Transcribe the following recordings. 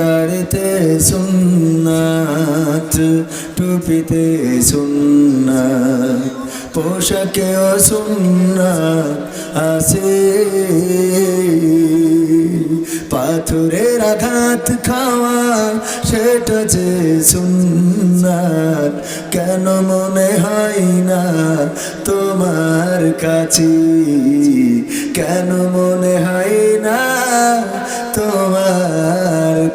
দাড়িতে সুন্নাত, টুপিতে সুন্নাত পোশাকেও সুন্নাত আছে। পাথরের আঘাত খাওয়া, সেটা যে সুন্নাত, কেন মনে হয় না তোমার কাছে? কেন মনে হয়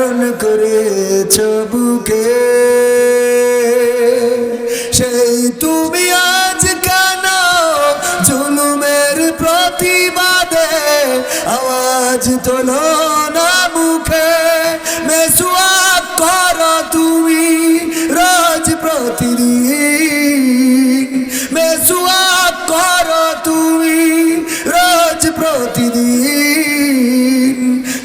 ধারণ করেছ বুকে। সেই তুমি আজ কেন জুলুমের প্রতিবাদে আওয়াজ তোলো না মুখে? মেসুয়া করো তুমি রোজ প্রতিদিন। মেসুয়া করো তুমি রোজ প্রতিদিন।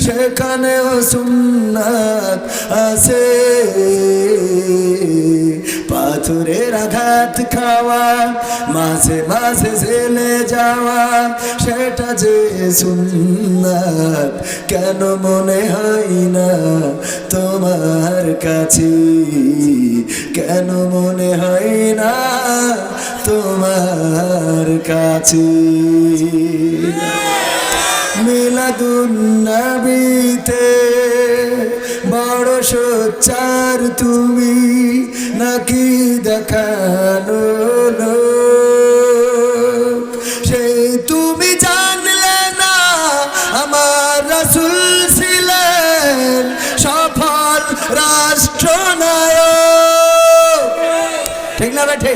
সেখানেও সুন্নাত আছে। পাথরের আঘাত খাওয়া, মাঝে মাঝে জেলে যাওয়া, সেটা যে সুন্নাত, কেন মনে হয় না তোমার কাছে? কেন মনে হয় না তোমার কাছে? সোচ্চার তুমি নাকি দেখানো লোক? সেই তুমি জানলে না আমার রাসুল ছিলেন সফল রাষ্ট্রনায়ক ঠিক না বেঠে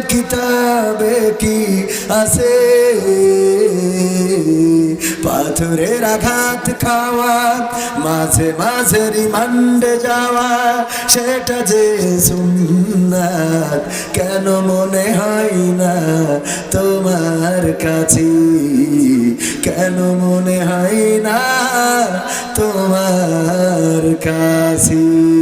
কিতাবে কি আছে? পাথরের আঘাত খাওয়া, মাঝে মাঝে রিমান্ডে যাওয়া, সেটা যে সুন্নাত, কেন মনে হয় না তোমার কাছে? কেন মনে হয় না তোমার কাছে?